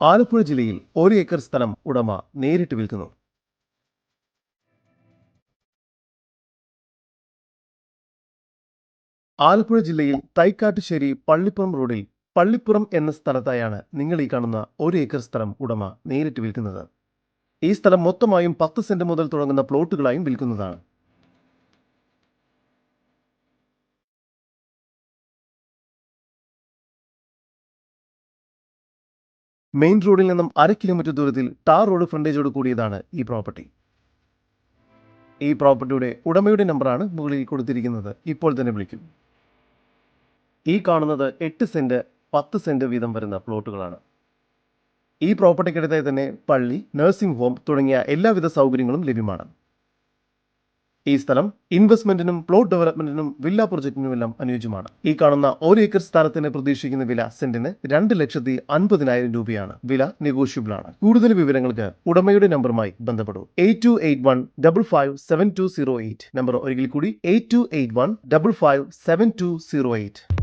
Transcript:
ആലപ്പുഴ ജില്ലയിൽ ഒരു ഏക്കർ സ്ഥലം ഉടമ നേരിട്ട് വിൽക്കുന്നു. ആലപ്പുഴ ജില്ലയിൽ തൈക്കാട്ടുശ്ശേരി പള്ളിപ്പുറം റോഡിൽ പള്ളിപ്പുറം എന്ന സ്ഥലത്തായാണ് നിങ്ങൾ ഈ കാണുന്ന ഒരു ഏക്കർ സ്ഥലം ഉടമ നേരിട്ട് വിൽക്കുന്നത്. ഈ സ്ഥലം മൊത്തമായും പത്ത് സെന്റ് മുതൽ തുടങ്ങുന്ന പ്ലോട്ടുകളായും വിൽക്കുന്നതാണ്. മെയിൻ റോഡിൽ നിന്നും അര കിലോമീറ്റർ ദൂരത്തിൽ ടാർ റോഡ് ഫ്രണ്ടേജോട് കൂടിയതാണ് ഈ പ്രോപ്പർട്ടി ഈ പ്രോപ്പർട്ടിയുടെ ഉടമയുടെ നമ്പറാണ് മുകളിൽ കൊടുത്തിരിക്കുന്നത്. ഇപ്പോൾ തന്നെ വിളിക്കും. ഈ കാണുന്നത് എട്ട് സെന്റ് പത്ത് സെന്റ് വീതം വരുന്ന പ്ലോട്ടുകളാണ് ഈ പ്രോപ്പർട്ടിക്കടുത്തായി തന്നെ പള്ളി നഴ്സിംഗ് ഹോം തുടങ്ങിയ എല്ലാവിധ സൗകര്യങ്ങളും ലഭ്യമാണ്. ഈ സ്ഥലം ഇൻവെസ്റ്റ്മെന്റിനും പ്ലോട്ട് ഡെവലപ്മെന്റിനും വില്ല പ്രൊജക്ടിനുമെല്ലാം അനുയോജ്യമാണ്. ഈ കാണുന്ന ഒരു ഏക്കർ സ്ഥലത്തിന് പ്രതീക്ഷിക്കുന്ന വില സെന്റിന് രണ്ട് ലക്ഷത്തി അൻപതിനായിരം രൂപയാണ്. വില നെഗോഷ്യബിൾ ആണ്. കൂടുതൽ വിവരങ്ങൾക്ക് ഉടമയുടെ നമ്പറുമായി ബന്ധപ്പെടൂ. Eight two eight one double five seven two zero eight. Number ഒരിക്കൽ കൂടി eight two eight one double five seven two zero eight.